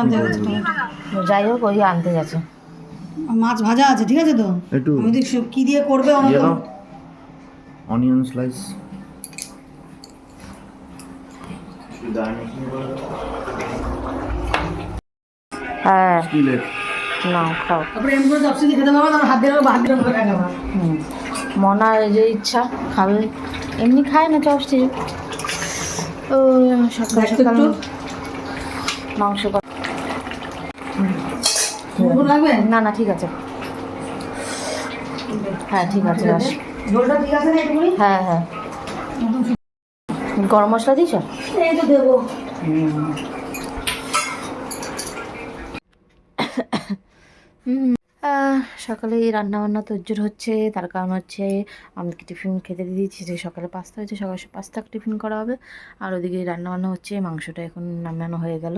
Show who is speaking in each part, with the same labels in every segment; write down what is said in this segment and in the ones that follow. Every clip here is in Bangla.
Speaker 1: আনতে গেছে
Speaker 2: যাই হোক ওই আনতে গেছে।
Speaker 1: মাছ ভাজা আছে ঠিক আছে তো?
Speaker 3: একটু
Speaker 1: আমি দেখ কি দিয়ে করবে অনেক
Speaker 3: ইয়ে অনিয়ন স্লাইস
Speaker 2: হ্যাঁ। না খাও।
Speaker 1: তারপরে এমনি করে চপসি খেতে পারব তারপর হাত দিয়ে নেব, দিয়ে খাব।
Speaker 2: মনার যে ইচ্ছা খাবে। এমনি খায় না চপস্টিক ও সকাল সকাল মাংস না না ঠিক আছে। হ্যাঁ ঠিক আছে হ্যাঁ হ্যাঁ। গরম মশলা
Speaker 1: দিস
Speaker 2: আহ, সকালে রান্না বান্না তোজ্জোর হচ্ছে, তার কারণ হচ্ছে আমাদেরকে টিফিন খেতে দিয়ে দিয়েছি, যে সকালে পাস্তা হয়েছে, সকালে পাস্তা টিফিন করা হবে। আর ওদিকে রান্না বান্না হচ্ছে, মাংসটা এখন নামানো হয়ে গেল।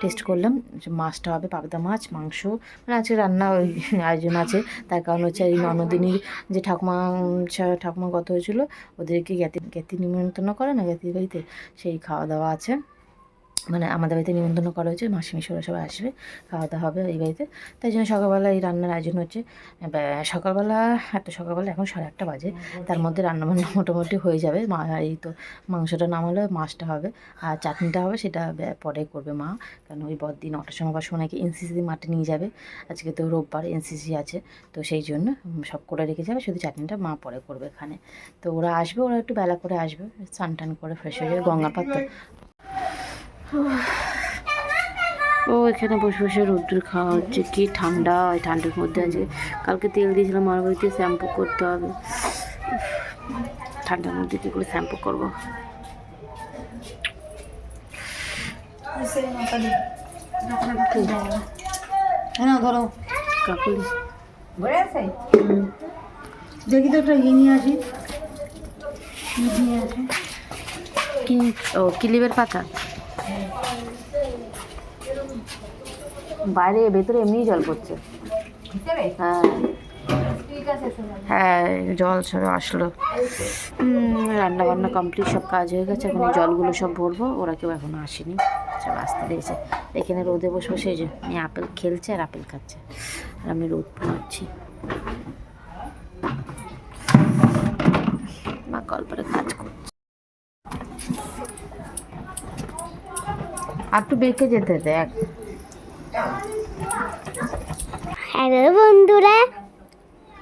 Speaker 2: টেস্ট করলাম মাছটা হবে পাবদা মাছ, মাংস। মানে আজকে রান্না ওই আয়োজন আছে, তার কারণ হচ্ছে এই ননদিনীর যে ঠাকুমা ঠাকুমা গত হয়েছিল, ওদেরকে জ্ঞাতি জ্ঞাতি নিমন্ত্রণ করে না, জ্ঞাতির বাড়িতে, সেই খাওয়া দাওয়া আছে। মানে আমাদের বাড়িতে নিমন্ত্রণ করা হয়েছে মাসি মিশরা সবাই আসবে খাওয়া দাওয়া হবে এই বাড়িতে। তাই জন্য সকালবেলা এই রান্নার আয়োজন হচ্ছে। সকালবেলা, এত সকালবেলা, এখন সাড়ে আটটা বাজে। তার মধ্যে রান্নাবান্না মোটামুটি হয়ে যাবে। মা এই তো মাংসটা নামালে, মাছটা হবে, আর চাটনিটা হবে, সেটা পরে করবে মা। কারণ ওই বদিন নটার সময় বা সোনাকে এনসিসি মাঠে নিয়ে যাবে। আজকে তো রোববার এনসিসি আছে, তো সেই জন্য সব করে রেখে যাবে, শুধু চাটনিটা মা পরে করবে এখানে। তো ওরা আসবে, ওরা একটু বেলা করে আসবে স্নান টান করে ফ্রেশ হয়ে যাবে গঙ্গাপাত তো ও এখানে বসে বসে রোদ্দুর খাওয়া হচ্ছে। কি ঠান্ডা এই ঠান্ডার মধ্যে আছে কালকে তেল দিয়েছিলাম আমার বাড়িতে শ্যাম্পু করতে হবে। ঠান্ডার মধ্যে কী করে শ্যাম্পু করব?
Speaker 1: হ্যাঁ ধরো।
Speaker 2: কাকুলি।
Speaker 1: দেখি তো একটা ইয়ে নিয়ে আসি। কি
Speaker 2: ও কিলিবের পাতা? বাইরে ভেতরে এমনিই জল পড়ছে। হ্যাঁ। হ্যাঁ জল সব আসলো। রান্না বান্না কমপ্লিট সব কাজ হয়ে গেছে। এখন জলগুলো সব ভরবো। ওরা কেউ এখনও আসেনি। সব আসতে দিয়েছে এখানে রোদে বসে বসে যে আপেল খেলছে আর আপেল খাচ্ছে। আর আমি রোদ পোহাচ্ছি। মা কল্পরে কাজ করছে। একটু বেঁকে যেতে দেখ।
Speaker 4: হ্যালো বন্ধুরা।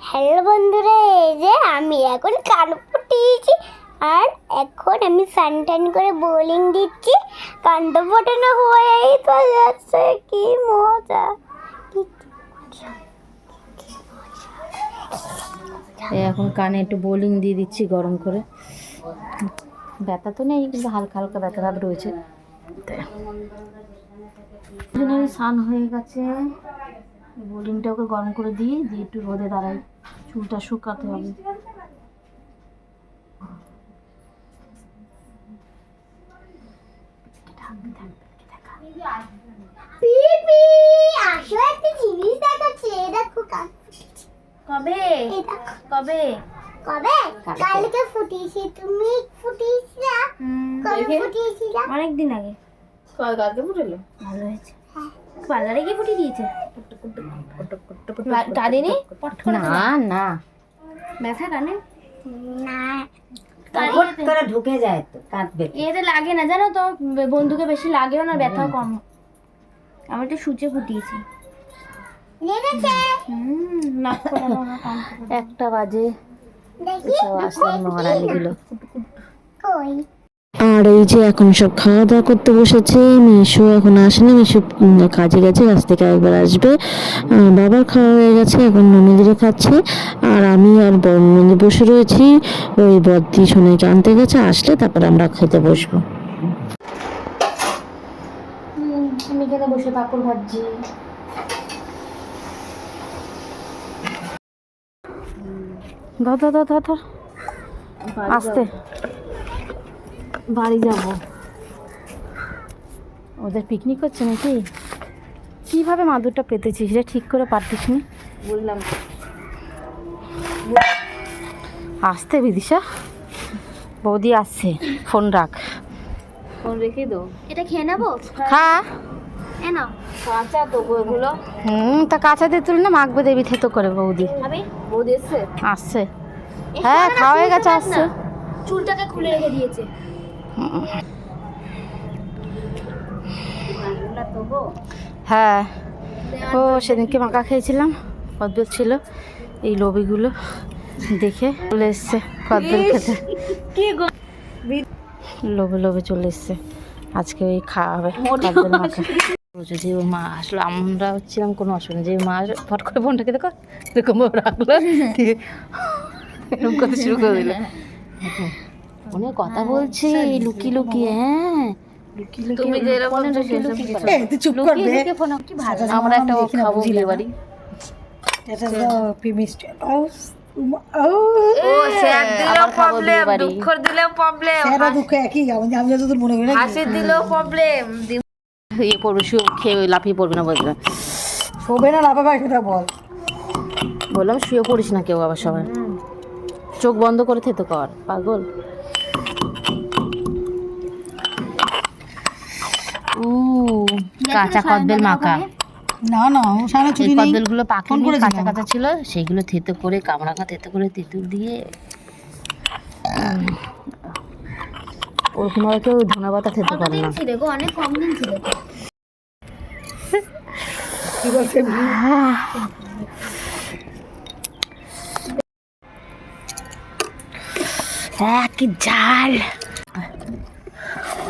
Speaker 4: হ্যালো বন্ধুরা এই যে আমি এখন কান ফুটিয়েছি আর এখন আমি সানটান করে বোলিং দিচ্ছি। কানটা ফোটানো হয়েই তো যাচ্ছে কি মজা।
Speaker 2: এখন কানে একটু বোলিং দিয়ে দিচ্ছি গরম করে। ব্যথা তো নেই কিন্তু হালকা হালকা ব্যথা ভাব রয়েছে। স্নান হয়ে গেছে। বোলিংটা ওকে গরম করে দিয়ে দিয়ে একটু রোদে দাঁড়াই। চুলটা শুকাতে হবে। কবে? কবে?
Speaker 4: কবে? কালকে। ফুটিয়েছি তুমি ফুটিয়েছি
Speaker 2: অনেক দিন আগে। কালকে ফুটেলো? ভালো হয়েছে। পার্লারে গিয়ে ফুটিয়ে দিয়েছে। না না। ব্যথা কানে?
Speaker 4: না।
Speaker 5: করে ঢুকে যায় তো কাঁদবে।
Speaker 6: এতে লাগে না জানো তো? বন্ধুকে বেশি লাগেও না ব্যথাও কম। আমি একটু সূচে ফুটিয়েছি।
Speaker 2: একটা বাজে।
Speaker 4: দেখি।
Speaker 2: সব আসলাম মহারানীগুলো।
Speaker 4: কই?
Speaker 2: আর এই যে এখন সব খাওয়া দাওয়া করতে বসেছে মিশো এখন আসেনি মিশো কাজে গেছে কাজ থেকে একবার আসবে। বাবার খাওয়া হয়ে গেছে এখন ননদিরে খাচ্ছে। আর আমি আর বড় বসে রয়েছি ওই বদ্দি সোনাইকে আনতে গেছে আসলে তারপর আমরা খেতে বসবো। আমি এখানে বসে পাপড় ভাজছি। ধর ধর আসতে। বাড়ি যাব। ওদের পিকনিক হচ্ছে নাকি? কীভাবে মাদুরটা পেতেছিস রে? ঠিক করে পারতিস নি
Speaker 5: বললাম।
Speaker 2: আসতে বিদিশা। বৌদি আসছে। ফোন রাখ।
Speaker 5: ফোন রেখে দো।
Speaker 6: এটা খেয়ে নেব?
Speaker 2: খা।
Speaker 6: এ কাঁচা তো
Speaker 2: হুম তা কাঁচা দিয়ে তুলে না মাখবে দেবি থেতো করে বৌদি।
Speaker 6: বৌদি এসছে।
Speaker 2: আসছে। হ্যাঁ খাওয়া হয়ে গেছে আসছে।
Speaker 6: চুলটাকে খুলে রেখে দিয়েছে।
Speaker 2: হ্যাঁ। ও সেদিনকে মাকা খেয়েছিলাম কদবেল ছিল এই লবিগুলো দেখে চলে এসছে কদবেল খেতে। লোভে লোভে চলে এসছে। আজকে ওই খাওয়া হবে কদবেল মাখা। যদি ওর মা আসলো আমরা হচ্ছিলাম কোনো অসুবিধা। যে মা ফট করে ফোনটাকে দেখো এরকম রাখল এরকম করতে শুরু করে দিল। অনেক কথা বলছে লুকি লুকি হ্যাঁ লুকি। লুকি তুমি লুকি
Speaker 1: চুপ করবে।
Speaker 2: আমরা একটা খাব বিয়ে বাড়ি
Speaker 1: মনে
Speaker 2: ইয়ে পড়বে খেয়ে লাফিয়ে পড়বে না বলবে
Speaker 1: শোবে না লাফাবে সেটা বল।
Speaker 2: বললাম শুয়ে পড়িস না কেউ আবার সবাই। চোখ বন্ধ করে থেতো কর পাগল। কাঁচা কদবেল মাখা।
Speaker 1: না না ও সারা ছুটি নেই।
Speaker 2: কদবেলগুলো পাকে
Speaker 1: ফোন
Speaker 2: কাঁচা কাঁচা ছিল সেইগুলো থেতো করে কামড়াকা থেতো করে তেঁতুল দিয়ে উম, ওরকম ভাবে কেউ ধনে পাতা থেতো করে না।
Speaker 6: অনেক কম দিন ছিল।
Speaker 1: কি বলছে
Speaker 2: হ্যাঁ কি ঝাল।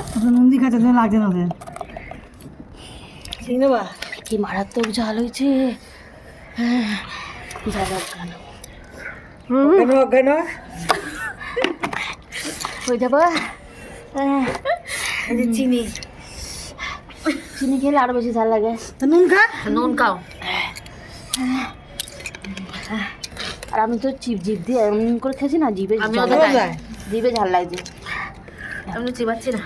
Speaker 1: ওটা নন্দি খাচ্ছে লাগছে না
Speaker 2: কি মারাত্মক ঝাল হয়েছে। হ্যাঁ, অজ্ঞান
Speaker 1: অজ্ঞান হয়?
Speaker 2: হয়ে। যাব
Speaker 1: এই যে চিনি।
Speaker 2: চিনি খেলে আরও বেশি ঝাল লাগে।
Speaker 1: তো নুন খা।
Speaker 2: নুন খাও। আর আমি তো চিপ জিপ দিয়ে এমন করে খেয়েছি না জিভে। জিভে ঝাল লাগছে আমি চিবাচ্ছি না।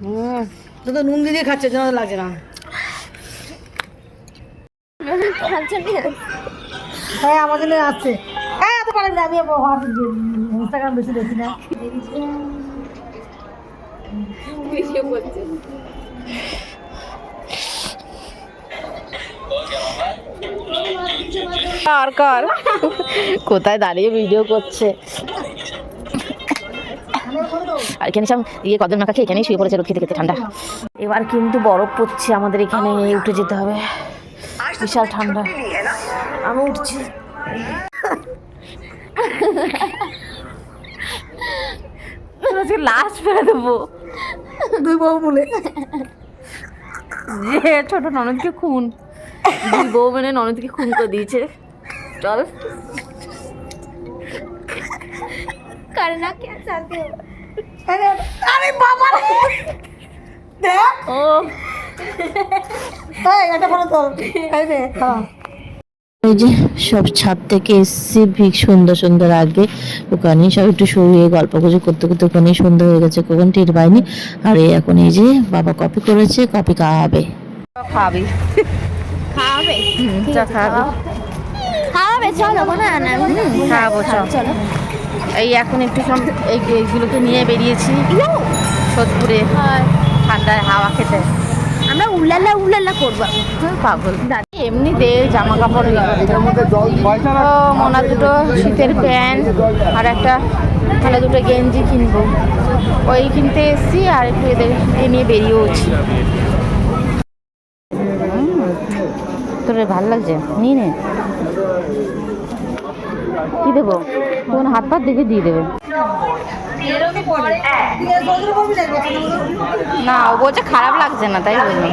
Speaker 2: হুম।
Speaker 1: তো নুন দিয়ে খাচ্ছে, যেন লাগছে না। হ্যাঁ আমার জন্য আসছে। হ্যাঁ এত পারেন আমি ইনস্টাগ্রাম বেশি দেখি না।
Speaker 2: কর কোথায় দাঁড়িয়ে ভিডিও করছে? আর এখানে সব ইয়ে কদম মাখা খেয়ে এখানেই শুয়ে পড়েছে খেতে খেতে ঠান্ডা। এবার কিন্তু বরফ পড়ছে আমাদের এখানে উঠে যেতে হবে। বিশাল ঠান্ডা। আমি উঠছি। আজকে লাস্ট ফেলে দেবো।
Speaker 1: দুই বউ বলে।
Speaker 2: যে ছোট ননদকে খুন। দুই বউ মেনে ননদকে খুন করে দিয়েছে। চল।
Speaker 6: করে না কে
Speaker 1: আরে আরে বাবা। দেখ।
Speaker 2: ও।
Speaker 1: এই এটা বলো তো এই রে হ্যাঁ
Speaker 2: এই যে সব ছাদ থেকে এসছি ভিক সুন্দর সুন্দর আগে। ওখানে সব একটু শুয়ে গল্প গুজব করতে করতে ওখানে সুন্দর হয়ে গেছে কখন টের পাইনি। আর এই এখন এই যে বাবা কপি করেছে কপি খাওয়াবে খাওয়াবি
Speaker 6: খাওয়াবে
Speaker 2: খাওয়াবে
Speaker 6: চলো
Speaker 2: খাওয়াবো চল। এই এখন একটু সব এই এইগুলোকে নিয়ে বেরিয়েছি। সোদপুরে ঠান্ডায় হাওয়া খেতে।
Speaker 6: আমরা উল্লালা উল্লালা করব
Speaker 2: পাগল। এমনি দে জামা কাপড় মোনা দুটো শীতের প্যান্ট আর একটা ভালো দুটো গেঞ্জি কিনবো। ওই কিনতে এসছি আর একটু এদের এ নিয়ে বেরিয়েওছি তোর ভালো লাগছে? নিয়ে নে। কি দেবো? কোন হাত পাত দেখে দিয়ে দেবে। না, ও বলছে খারাপ লাগছে না, তাই বললাম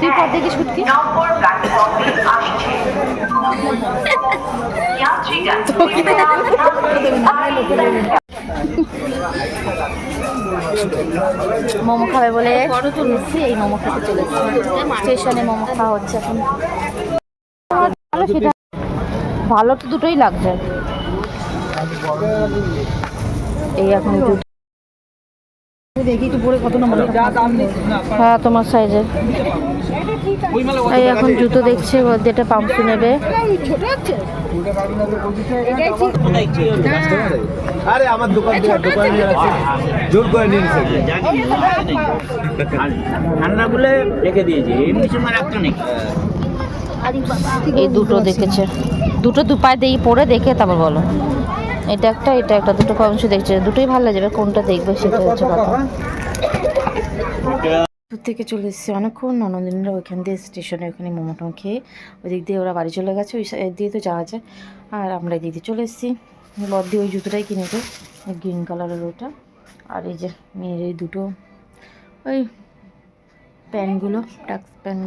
Speaker 2: তুই পর দেখি ছুটকি মোমো খাবে বলে এই মোমো খেতে চলে স্টেশনে মোমো খাওয়া হচ্ছে এখন। ভালো সেটা ভালো তো দুটোই লাগছে এই এখন
Speaker 1: দেখি একটু পরে কত নম্বর
Speaker 2: হ্যাঁ তোমার সাইজের এই এখন জুতো দেখছে যেটা পাম্পসু নেবে।
Speaker 7: আরে আমার দোকান থেকে দোকানে জোর করে নিয়ে নিছে
Speaker 8: ঠান্ডাগুলো রেখে দিয়েছি। এমনি সময় রাখতো নাকি?
Speaker 2: এই দুটো দেখেছে। দুটো দু পায়ে দিয়ে পরে দেখে তারপর বলো। এটা একটা এটা একটা, দুটো অংশ দেখছে। দুটোই ভালো লাগবে কোনটা দেখবে সেটা হচ্ছে কথা। থেকে চলে এসেছি অনেকক্ষণ, ননদিনীরা ওইখান দিয়ে স্টেশনে ওখানে মোমো টোমো খেয়ে ওই দিক দিয়ে ওরা বাড়ি চলে গেছে, ওই সাইড দিয়ে তো যাওয়া যায়। আর আমরা এই দিক দিয়ে চলে এসেছি। বদ্দি ওই জুতোটাই কিনেছে গ্রিন কালারের ওটা আর এই যে মেয়ের এই দুটো, ওই প্যান্টগুলো টাক্স প্যান্ট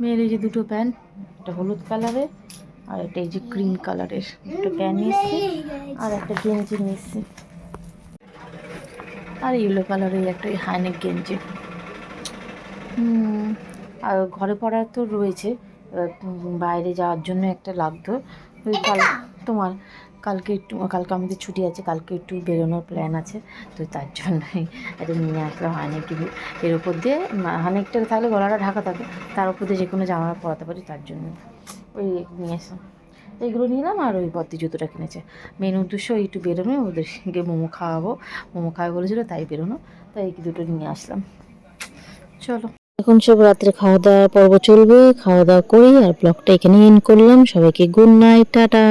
Speaker 2: মেয়ের এই যে দুটো প্যান্ট, একটা হলুদ কালারের আর একটা এই যে ক্রিম কালারের। দুটো প্যান্ট নিয়েছি আর একটা গেঞ্জি নিয়েছি। আর ইয়েলো কালারের একটা ওই হাইনেক গেঞ্জি। আর ঘরে পড়ার তো রয়েছে। বাইরে যাওয়ার জন্য একটা লাগতো। ওই তোমার কালকে একটু, কালকে আমাদের ছুটি আছে, কালকে একটু বেরোনোর প্ল্যান আছে, তো তার জন্যই এটা নিয়ে আসলাম হানেক এর উপর দিয়ে হানেকটা থাকলে গলাটা ঢাকা থাকে, তার উপর দিয়ে যে কোনো জামা পরাতে পারি, তার জন্য ওই নিয়ে আসলাম এইগুলো নিলাম আর ওই বদ্দি জুতোটা কিনেছে। মেন উদ্দেশ্য একটু বেরোনো ওদের ওদেরকে মোমো খাওয়াবো। মোমো খাওয়াবো বলেছিলো, তাই বেরোনো, তাই এই দুটো নিয়ে আসলাম। চলো। এখন সব রাত্রে খাওয়া দাওয়া পর্ব চলবে খাওয়া দাওয়া করি আর ব্লগটা এখানে এন্ড করলাম। সবাইকে গুড নাইট টাটা।